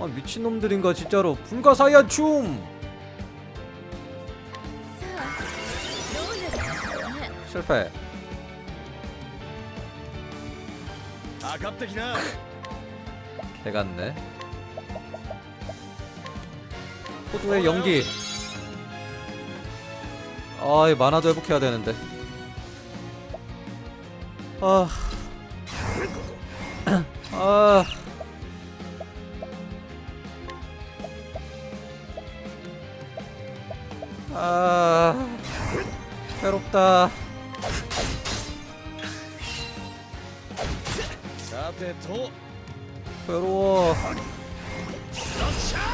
아 미친놈들인가 진짜로. 불가사야 춤! 실패. 아깝다기나. 개같네. 호두의 연기. 아이 만화도 회복해야 되는데. 아. 아. 아 괴롭다. 괴로워.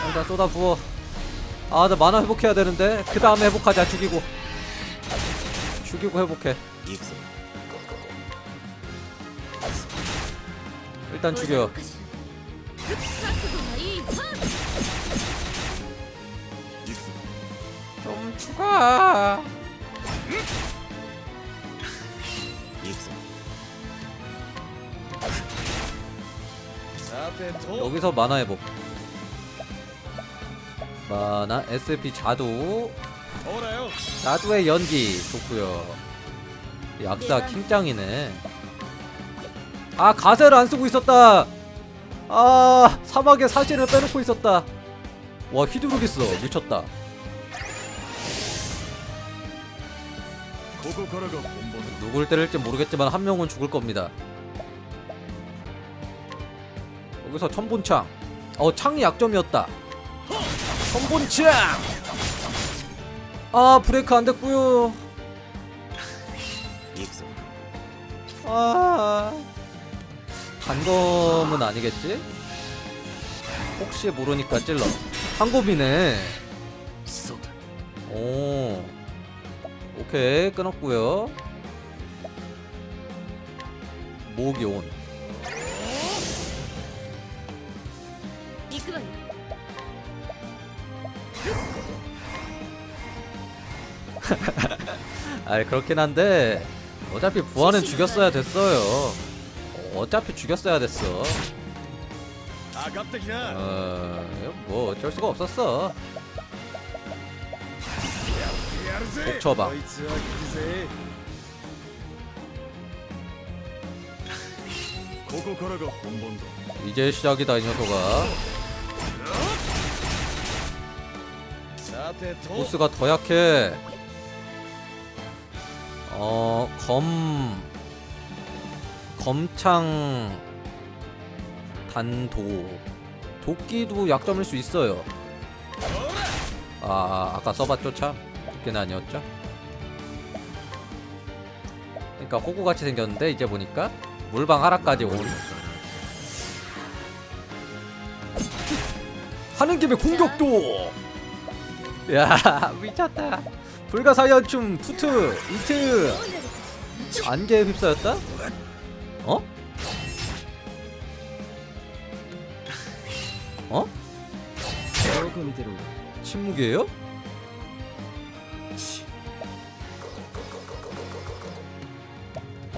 일단 쏟아부어. 아 나 만화 회복해야 되는데 그 다음에 회복하자 죽이고. 죽이고 회복해. 일단 죽여. 죽어. 여기서 만화 회복. 만화 SP 자두. 자두의 연기 좋구요 약사 네. 킹짱이네. 아 가세를 안 쓰고 있었다. 아 사막에 사진을 빼놓고 있었다. 와 휘두르겠어 미쳤다. 누굴 때릴지 모르겠지만 한 명은 죽을 겁니다. 여기서 천본창. 어, 창이 약점이었다. 천본창! 아, 브레이크 안 됐고요. 아. 단검은 아니겠지? 혹시 모르니까 찔러. 한고비네. 오. 오케이 끊었고요. 목이 온 아니 그렇긴 한데 어차피 부하는 죽였어야 됐어요. 어, 어차피 죽였어야 됐어. 아, 어뭐 어쩔 수가 없었어. 복쳐봐 이제 시작이다 이 녀석아. 보스가 더 약해. 어... 검... 검창... 단도. 도끼도 약점일 수 있어요. 아... 아까 써봤죠 참? 걔는 아니었죠? 그니까 호구같이 생겼는데 이제 보니까 물방 하락까지 오 하는 김에 공격도 야 미쳤다 불가사연춤 푸트 이트 안개 휩싸였다? 어? 어? 침묵이에요?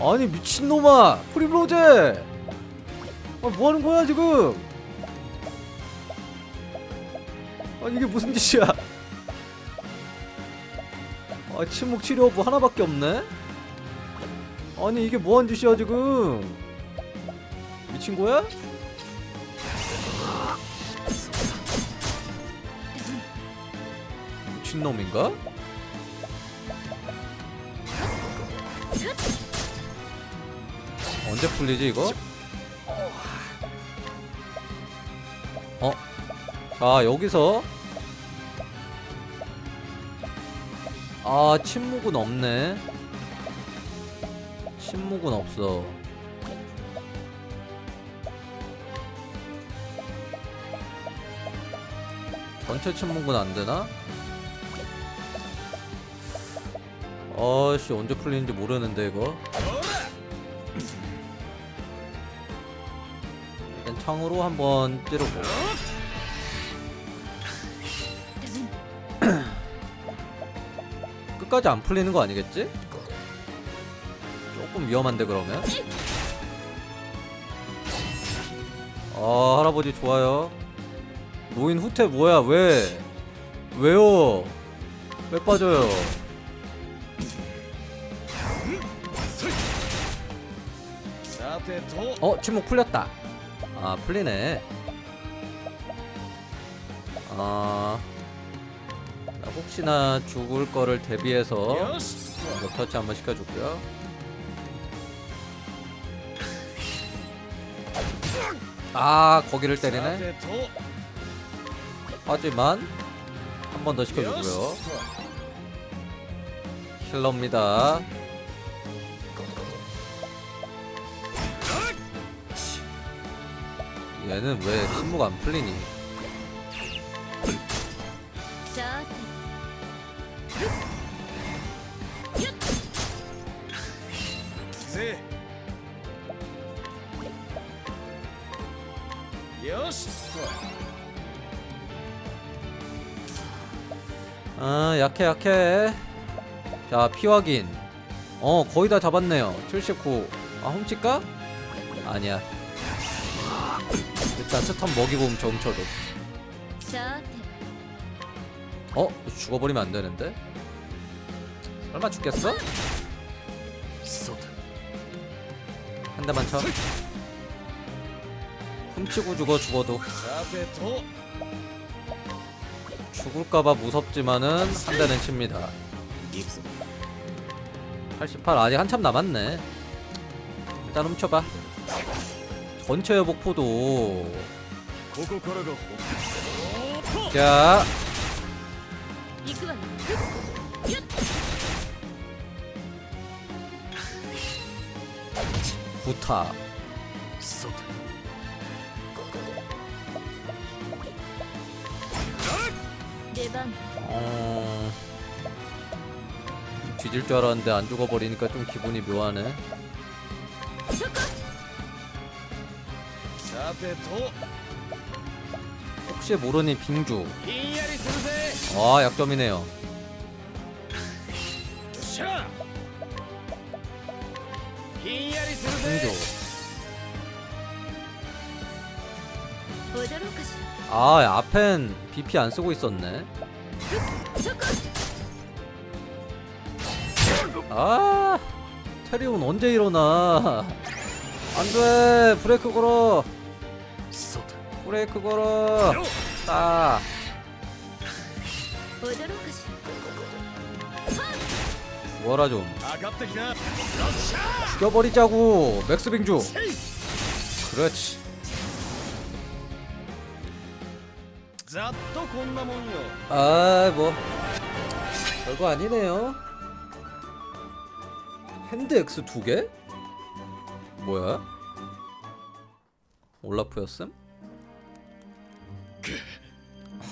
아니 미친놈아. 프리브로제. 아 뭐하는 거야 지금? 아니 이게 무슨 짓이야? 아 침묵 치료부 하나밖에 없네? 아니 이게 뭐하는 짓이야 지금? 미친 거야? 미친놈인가? 언제 풀리지 이거? 어? 자 여기서 아 침묵은 없네 침묵은 없어 전체 침묵은 안 되나? 아씨 언제 풀리는지 모르는데 이거 창으로 한번 찌르고. 끝까지 안 풀리는 거 아니겠지? 조금 위험한데 그러면? 아 할아버지 좋아요. 노인 후퇴 뭐야 왜? 왜요? 왜 빠져요? 어 침묵 풀렸다. 아 풀리네. 아 혹시나 죽을 거를 대비해서 몇 터치 한번 시켜줄게요. 아 거기를 때리네. 하지만 한 번 더 시켜주고요. 힐러입니다. 얘는 왜 신무가 안 풀리니? 아 약해 약해. 자 피 확인. 어 거의 다 잡았네요. 79아 훔칠까? 아니야. 일단 스턴 먹이고 엄쳐도 어? 죽어버리면 안 되는데? 얼마 죽겠어? 한 대만 쳐. 훔치고 죽어 죽어도. 죽을까봐 무섭지만은 한 대는 칩니다. 88 아직 한참 남았네. 일단 훔쳐봐. 번쳐요 복포도. 자. 부타. 어... 음. 뒤질 줄 알았는데 안 죽어버리니까 좀 기분이 묘하네. さてと 혹시 모르니 빙주 ひんやりするぜ 아 약점이네요 よっしゃひんやりする 빙주 ぜ踊ろうかし 아 앞엔 BP 안 쓰고 있었네 らそこ 아 테리온 언제 일어나 안돼 브레이크 걸어 そうだ 브레이크 걸어 아 뭐라 좀. 죽여버리자고 맥스빙주. 그렇지. 아뭐. 별거 아니네요. 핸드 X 두개? 뭐야? 올라프였음? 어떻게?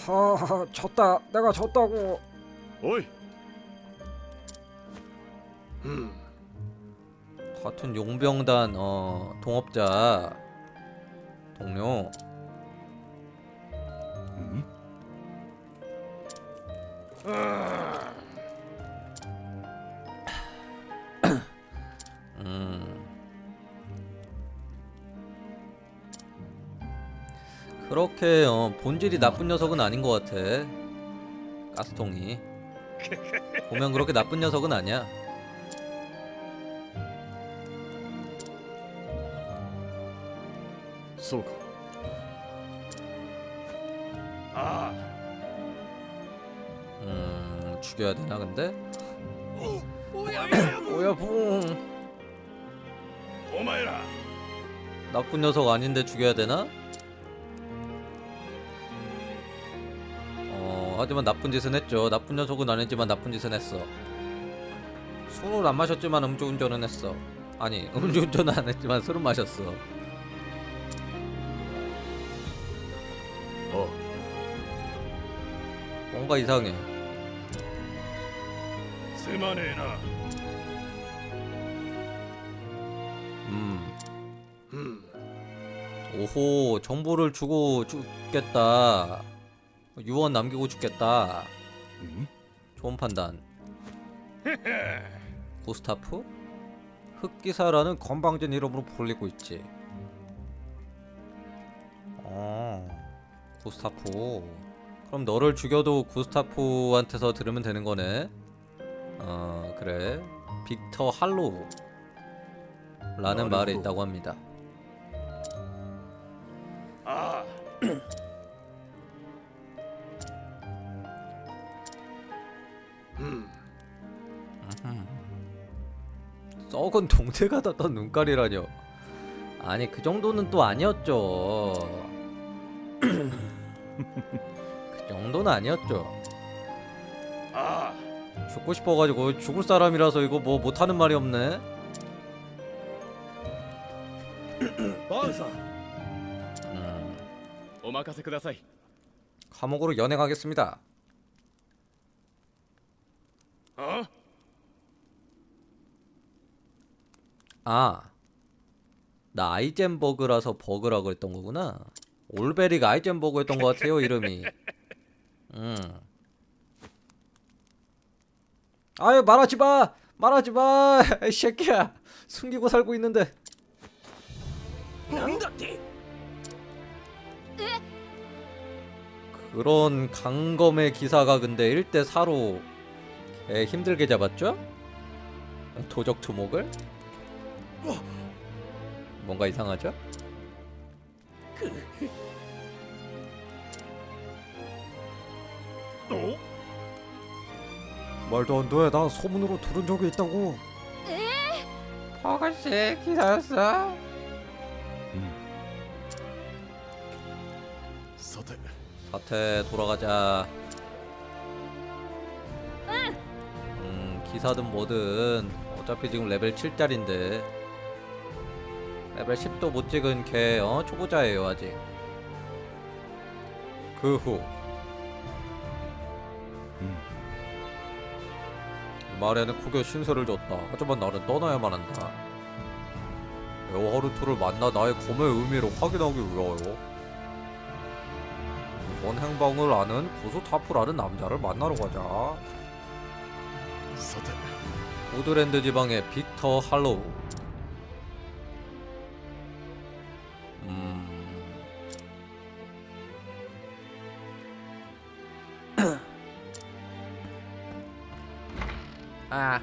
하하 아, 졌다 내가 졌다고 어이. 음. 같은 용병단 어 동업자 동료 음? 음 그렇게 어, 본질이 나쁜 녀석은 아닌 것 같아. 가스통이 보면 그렇게 나쁜 녀석은 아니야. 소가. 아. 음 죽여야 되나 근데? 뭐야 붕. 뭐. 오마이라. 나쁜 녀석 아닌데 죽여야 되나? 하지만 나쁜 짓은 했죠 나쁜 녀석은 아니지만 나쁜 짓은 했어 술을 안 마셨지만 음주운전은 했어 아니 음주운전은 안 했지만 술은 마셨어 あ 뭔가 이상해 すまねえな 음 うん 오호 정보를 주고 죽겠다 유언 남기고 죽겠다. 응? 좋은 판단. 고스타프? 흑기사라는 건방진 이름으로 불리고 있지. 어, 고스타프. 그럼 너를 죽여도 고스타프한테서 들으면 되는 거네. 어, 그래. 빅터 할로우. 라는 말이 있다고 합니다. 아. 썩은 동태가 닿던 눈깔이라뇨. 아니 그 정도는 또 아니었죠. 그 정도는 아니었죠. 아, 죽고 싶어가지고 죽을 사람이라서 이거 뭐 못하는 말이 없네. 마사. 음. 오마카세 쿠다사이. 감옥으로 연행하겠습니다. 어? 아, 나 아이젠버그라서 버그라 그랬던 거구나. 올베리가 아이젠버그였던 것 같아요 이름이. 음. 아유 말하지 마, 말하지 마, 이 새끼야. 숨기고 살고 있는데. なんだって 그런 강검의 기사가 근데 1대 4로 개 힘들게 잡았죠? 도적 투목을? 뭔가 이상하죠? 또? 말도 안 돼. 나 소문으로 들은 적이 있다고. 버거씨 기다렸어. さて 사태 돌아가자. 응. 음 기사든 뭐든 어차피 지금 레벨 7짜린데 레벨 10도 못 찍은 걔 어? 초보자예요 아직. 그 후. 이 말에는 크게 신세를 졌다. 하지만 나는 떠나야만 한다. 에어하르트를 만나 나의 검의 의미를 확인하기 위하여 전 행방을 아는 구스타프라는 남자를 만나러 가자. さて 우드랜드 지방의 빅터 할로우. 아.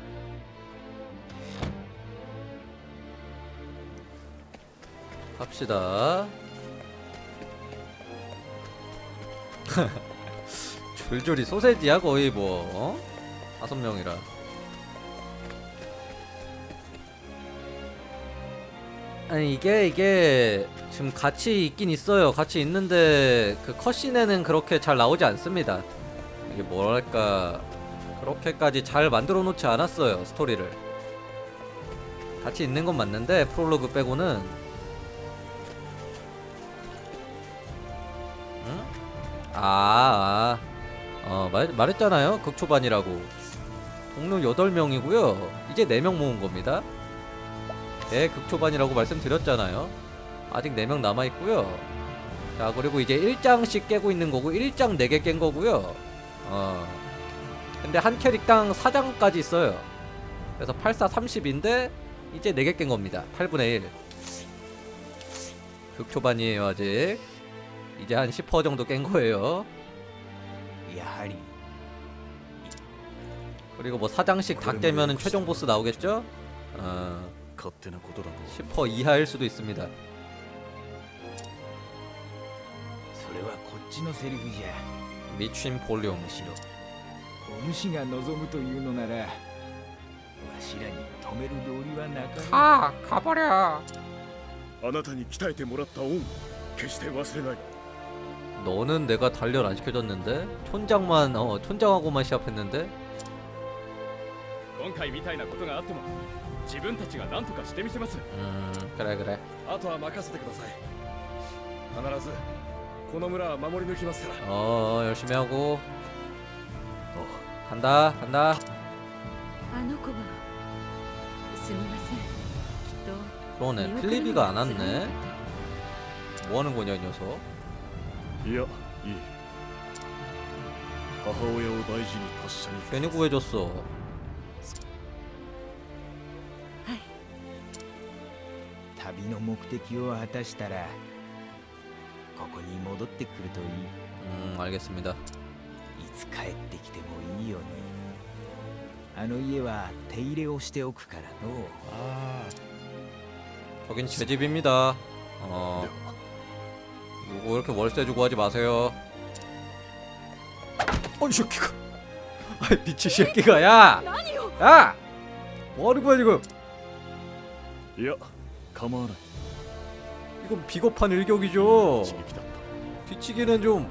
갑시다. 줄줄이 소세지야 거의 뭐 어? 다섯 명이라. 아니 이게 이게 지금 같이 있긴 있어요. 같이 있는데 그 컷신에는 그렇게 잘 나오지 않습니다. 이게 뭐랄까 그렇게까지 잘 만들어 놓지 않았어요 스토리를. 같이 있는 건 맞는데 프롤로그 빼고는 응? 아, 아. 어 말, 말했잖아요 극초반이라고 동료 8명이고요 이제 4명 모은 겁니다 네, 극초반이라고 말씀드렸잖아요. 아직 4명 남아있고요. 자, 그리고 이제 1장씩 깨고 있는 거고, 1장 4개 깬 거고요. 어. 근데 한 캐릭당 4장까지 있어요. 그래서 84 30인데 이제 4개 깬 겁니다. 8분의 1 6초반이에요 아직. 이제 한 10% 정도 깬 거예요. 야하리. 그리고 뭐 4장씩 다 깨면은 최종 보스 나오겠죠? 어, 10% 이하일 수도 있습니다. 미친 볼륨. むしろお主が望むというのならわしらに止める道理はなかろう 가! 가버려! あなたに鍛えてもらった恩決して忘れない 너는 내가 단련 안 시켜줬는데? 촌장만 어 촌장하고만 시합했는데? 今回みたいなことがあっても自分たちが何とかしてみせます 음 그래 그래 あとは任せてください必ずこの村は守り抜きますから 어 열심히 하고 간다 간다 あの子はすみませんきっと 그러네 見送るの 필리비가 안 が辛い 왔네 かと 뭐하는 거냐 이 녀석 いやいい母親を大事に達者に 괜히 구해줬어 旅の目的を果たしたら ここに戻ってくるといい 음 알겠습니다 い つ帰ってきてもいいようにあの家は手入れをしておくからの 저긴 제 집입니다 어 요거 이렇게 월세 주고 하지 마세요 어이 새끼가 아이 미친 새끼가 야! 何よ 야! 뭐하는 거야 지금 いや構わない 이건 비겁한 일격이죠 刺激だった 뒤치기는 좀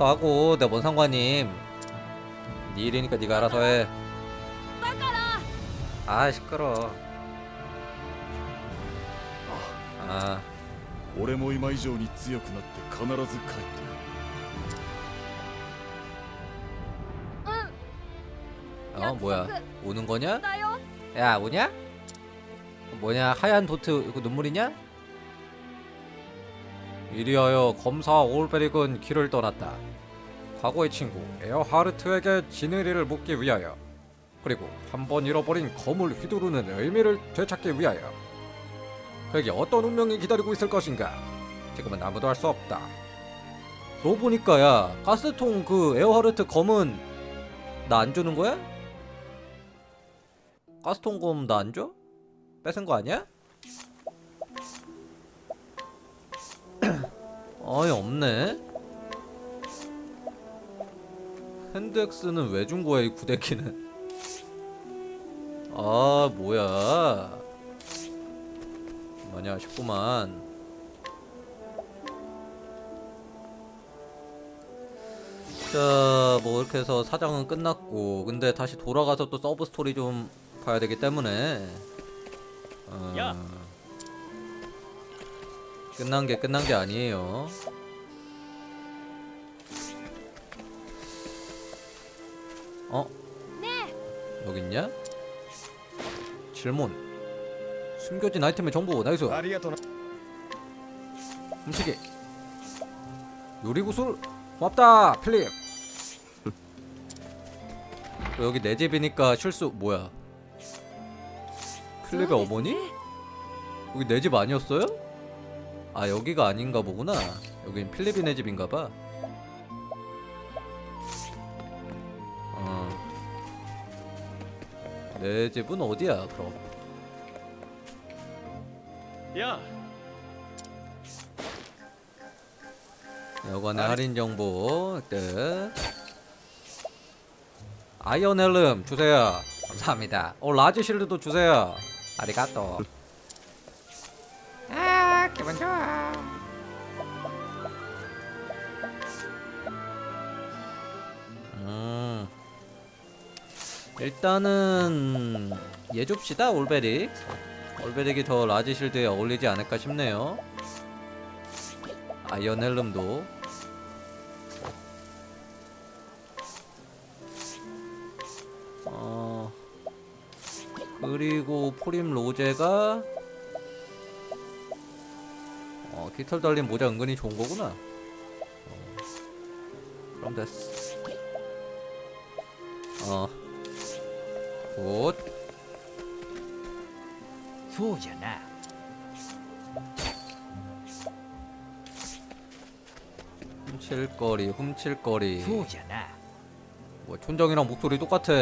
알아서 하고 내가 뭔 상관임 네 일이니까 네가 알아서 해 だから 아 시끄러 あ 아 俺も今以上に強くなって必ず帰ってくる うん 어 뭐야 約 우는 거냐? だよ 야 우냐? 뭐냐 하얀 도트 이거 눈물이냐? 이리하여 검사 올베릭은 길을 떠났다. 과거의 친구 에어하르트에게 지느리를 묻기 위하여 그리고 한 번 잃어버린 검을 휘두르는 의미를 되찾기 위하여 그에게 어떤 운명이 기다리고 있을 것인가 지금은 아무도 알 수 없다. 그러고 보니까 야 가스통 그 에어하르트 검은 나 안 주는 거야? 가스통 검 나 안 줘? 뺏은 거 아니야? 아예 없네. 핸드엑스는 왜 준 거야 이 구데기는? 아 뭐야? 많이 아쉽구만. 자, 뭐 이렇게 해서 사장은 끝났고, 근데 다시 돌아가서 또 서브 스토리 좀 봐야 되기 때문에. 어... 야! 끝난 게 끝난 게 아니에요. 어? 네. 여기 있냐? 질문. 숨겨진 아이템의 정보 나이스. 음식이. 요리구슬. 고맙다 필립. 어, 여기 내 집이니까 실수 뭐야? 클립의 어머니? 여기 내 집 아니었어요? 아 여기가 아닌가 보구나. 여긴 필립이네 집인가 봐. 어. 내 집은 어디야 그럼? や 여관의 할인 정보 끝. 아이언 헬름 주세요. 감사합니다. 어 라지 실드도 주세요. 아리가또. 일단은 얘 줍시다 올베릭. 올베릭이 더 라지 실드에 어울리지 않을까 싶네요. 아이언 헬름도 어 그리고 포림 로제가 어 깃털 달린 모자 은근히 좋은 거구나 어, 그럼 됐어 어 굿 そうじゃな 훔칠거리 훔칠거리 そうじゃな 뭐 촌정이랑 목소리 똑같아.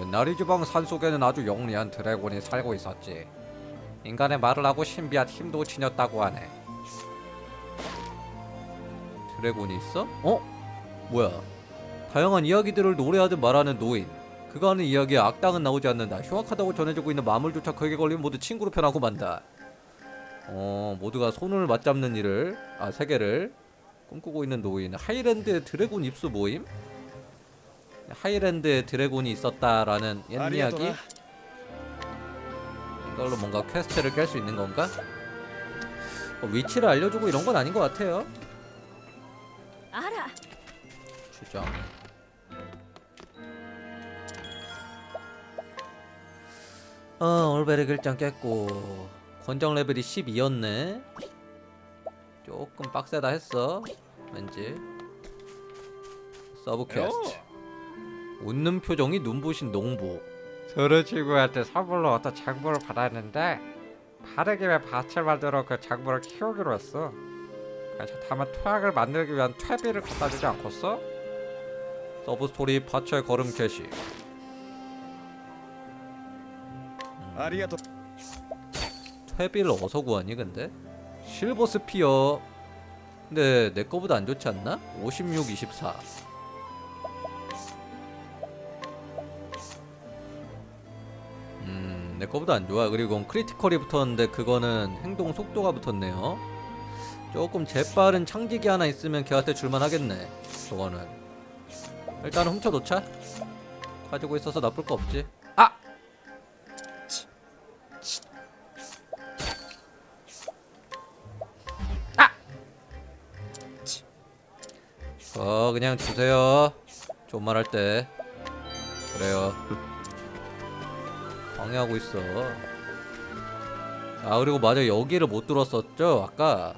옛날 이 지방 산속에는 아주 영리한 드래곤이 살고 있었지. 인간의 말을 하고 신비한 힘도 지녔다고 하네. 드래곤이 있어? 어? 뭐야? 다양한 이야기들을 노래하듯 말하는 노인. 그가 하는 이야기에 악당은 나오지 않는다. 흉악하다고 전해지고 있는 마물조차 크게 걸리면 모두 친구로 변하고 만다. 어, 모두가 손을 맞잡는 일을, 아, 세계를 꿈꾸고 있는 노인. 하이랜드의 드래곤 입수 모임? 하이랜드의 드래곤이 있었다라는 옛 이야기? 이걸로 뭔가 퀘스트를 깰 수 있는 건가? 어, 위치를 알려주고 이런 건 아닌 것 같아요. 주장. 어, 올베르 글장 깼고. 권장 레벨이 12였네. 조금 빡세다 했어. 왠지. 서브 퀘스트. 웃는 표정이 눈부신 농부. 저런 친구한테 선물로 어떤 작물을 받았는데 김에 밭을 만들어 그 작물을 키우기로 했어. 그래서 다만 토양을 만들기 위한 퇴비를 갖다 주지 않겠어? 서브 스토리 파츠의 걸음 캐시 아리아토 퇴비를 어서 구하니 근데? 실버 스피어 근데 내 거보다 안 좋지 않나? 56, 24 음, 내 거보다 안 좋아. 그리고 크리티컬이 붙었는데 그거는 행동 속도가 붙었네요. 조금 재빠른 창기기 하나 있으면 걔한테 줄만 하겠네. 저거는. 일단 훔쳐놓자. 가지고 있어서 나쁠 거 없지. 그냥 주세요. 좋은 말할 때. 그래요. 방해하고 있어. 아 그리고 맞아 여기를 못 뚫었었죠? 아까?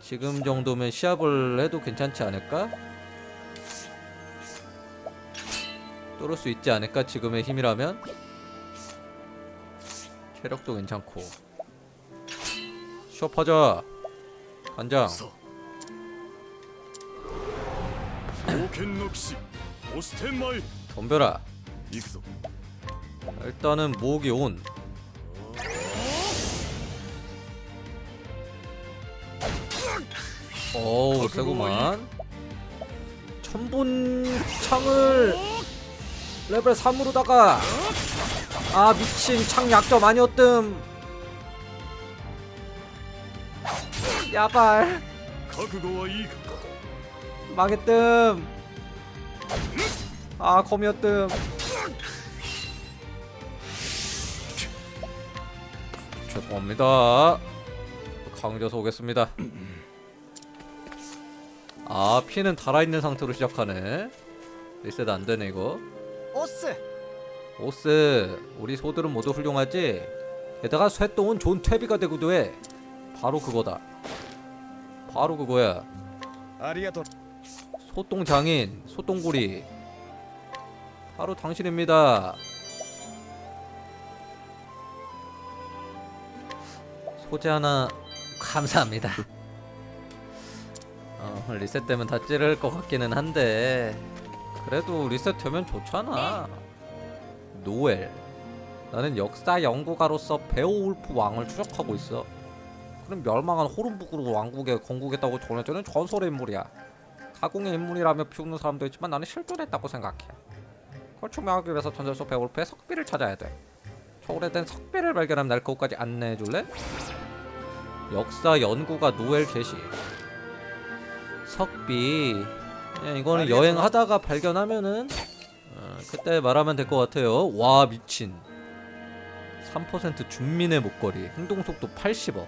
지금 정도면 시합을 해도 괜찮지 않을까? 뚫을 수 있지 않을까? 지금의 힘이라면? 체력도 괜찮고. 시합하자. 간장 さあ冒険の騎士押してまい 덤벼라 行くぞ 일단은 모으기 온 어우 세구만 천본 창을 레벨 3으로다가 아 미친 창 약점 아니었뜸 야발 覚悟はいいか 망했뜸 아 검이었뜸. 죄송합니다. 강조서 오겠습니다. 아 피는 달아있는 상태로 시작하네. 리셋 안되네 이거. 오스! 오스 우리 소들은 모두 훌륭하지? 게다가 쇠똥은 좋은 퇴비가 되고도 해 바로 그거다. 바로 그거야. 소똥 장인 소똥구리. 바로 당신입니다. 소재 하나 감사합니다. 어, 리셋되면 다 찌를 것 같기는 한데 그래도 리셋되면 좋잖아. 노엘 나는 역사 연구가로서 베오 울프 왕을 추적하고 있어. 그럼 멸망한 호른북으로 왕국에 건국했다고 전해지는 전설의 인물이야. 가공의 인물이라며 피우는 사람도 있지만 나는 실존했다고 생각해. 그걸 증명하기 위해서 전설속 베올프의 석비를 찾아야 돼. 저 오래된 석비를 발견하면 날 그곳까지 안내해 줄래? 역사 연구가 노엘 게시. 석비. 그냥 이거는. 여행하다가 발견하면은 어, 그때 말하면 될 것 같아요. 와 미친. 3% 준민의 목걸이, 행동 속도 80억,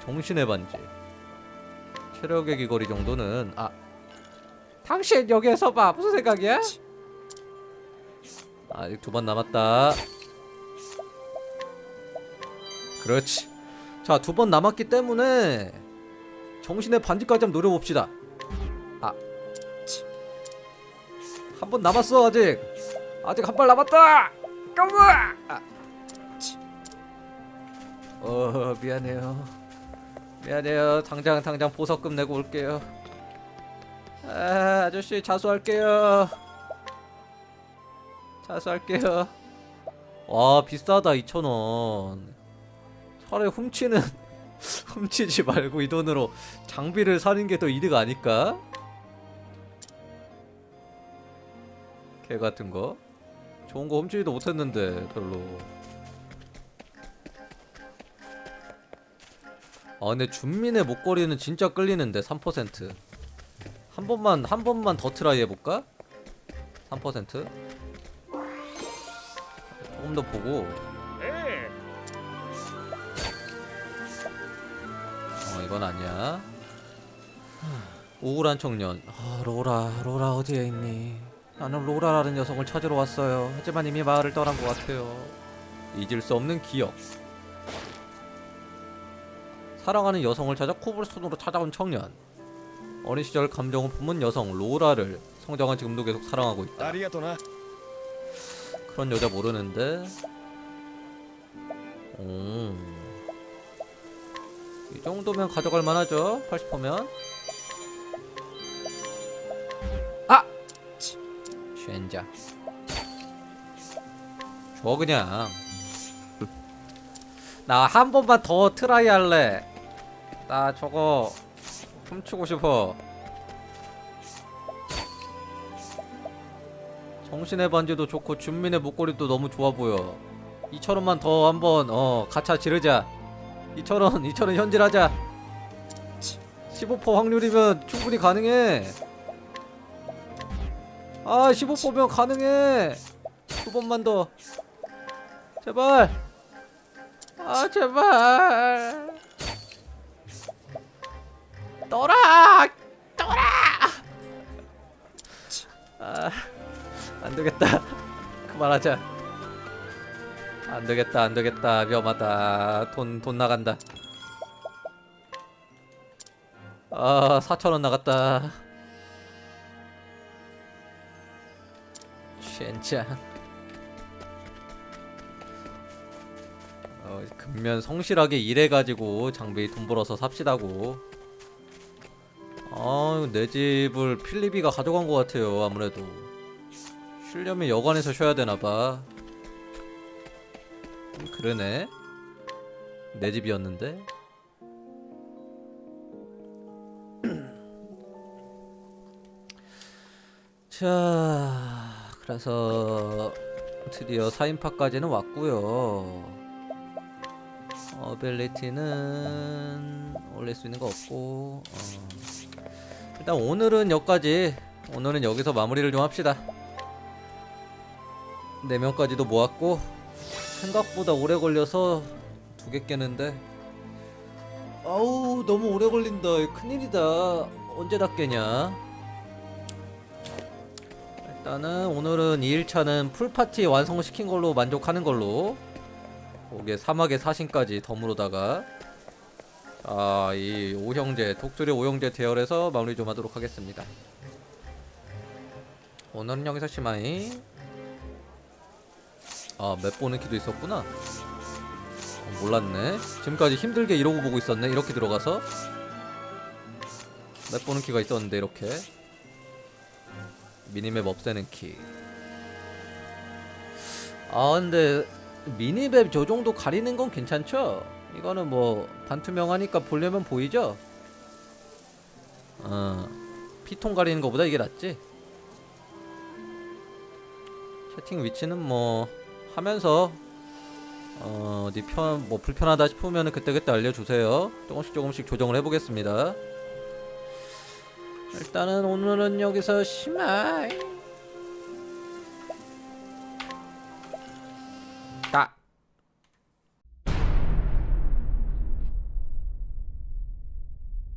정신의 반지, 체력의 귀걸이 정도는 아 당신 여기에서 봐 무슨 생각이야? 아직 두 번 남았다. 그렇지. 자 두 번 남았기 때문에 정신의 반지까지 한번 노려봅시다. 아, 한 번 남았어 아직. 아직 한 발 남았다. 까부. 아, 치. 어 미안해요. 미안해요. 당장 당장 보석금 내고 올게요. 아, 아저씨 자수할게요. 자수할게요. 와 비싸다 2,000원. 차라리 훔치는 훔치지 말고 이 돈으로 장비를 사는 게 더 이득 아닐까? 개 같은 거. 좋은 거 훔치지도 못했는데 별로. 아 근데 준민의 목걸이는 진짜 끌리는데 3%. 한 번만 한 번만 더 트라이 해볼까? 3%. 조금 더 보고. 어 이건 아니야. 우울한 청년. 아 로라 로라 어디에 있니? 나는 로라라는 여성을 찾으러 왔어요. 하지만 이미 마을을 떠난 것 같아요. 잊을 수 없는 기억. 사랑하는 여성을 찾아 코블스톤으로 찾아온 청년. 어린 시절 감정을 품은 여성 로라를 성장한 지금도 계속 사랑하고 있다. 그런 여자 모르는데. 음. 이 정도면 가져갈 만하죠? 80%면? 아! 쉔자. 줘 그냥. 나 한 번만 더 트라이 할래. 나 저거 훔치고 싶어 정신의 반지도 좋고 준민의 목걸이도 너무 좋아 보여. 2천원만 더 한번 어 가차 지르자. 2천원 2천원 현질하자. 15% 확률이면 충분히 가능해. 아 15%면 가능해. 두 번만 더. 제발. 아 제발. 떠라! 떠라! 아 안 되겠다. 그만하자. 안 되겠다 안 되겠다. 위험하다. 돈 돈 나간다. 아 4천원 나갔다. 젠장. 어, 근면 성실하게 일해가지고 장비 돈 벌어서 삽시다고. 아 내 집을 필리비가 가져간 것 같아요 아무래도 쉬려면 여관에서 쉬어야 되나봐. 음, 그러네. 내 집이었는데. 자 그래서 드디어 4인파까지는 왔고요. 어빌리티는 올릴 수 있는 거 없고 어. 일단 오늘은 여기까지. 오늘은 여기서 마무리를 좀 합시다 4명까지도 모았고 생각보다 오래 걸려서 두 개 깨는데 아우 너무 오래 걸린다. 큰일이다. 언제 다 깨냐? 일단은 오늘은 2일차는 풀파티 완성시킨 걸로 만족하는 걸로 거기에 사막의 사신까지 덤으로다가 아 이 오형제 독수리 오형제 대열에서 마무리 좀 하도록 하겠습니다. 오늘은 여기서 시마이 아, 맵 보는 키도 있었구나. 어, 몰랐네. 지금까지 힘들게 이러고 보고 있었네. 이렇게 들어가서. 맵 보는 키가 있었는데, 이렇게. 미니맵 없애는 키. 아, 근데, 미니맵 저 정도 가리는 건 괜찮죠? 이거는 뭐, 반투명하니까 보려면 보이죠? 어, 피통 가리는 것보다 이게 낫지? 채팅 위치는 뭐, 하면서 어, 어디 편, 뭐 불편하다 싶으면 그때그때 알려주세요. 조금씩 조금씩 조정을 해보겠습니다. 일단은 오늘은 여기서 심하이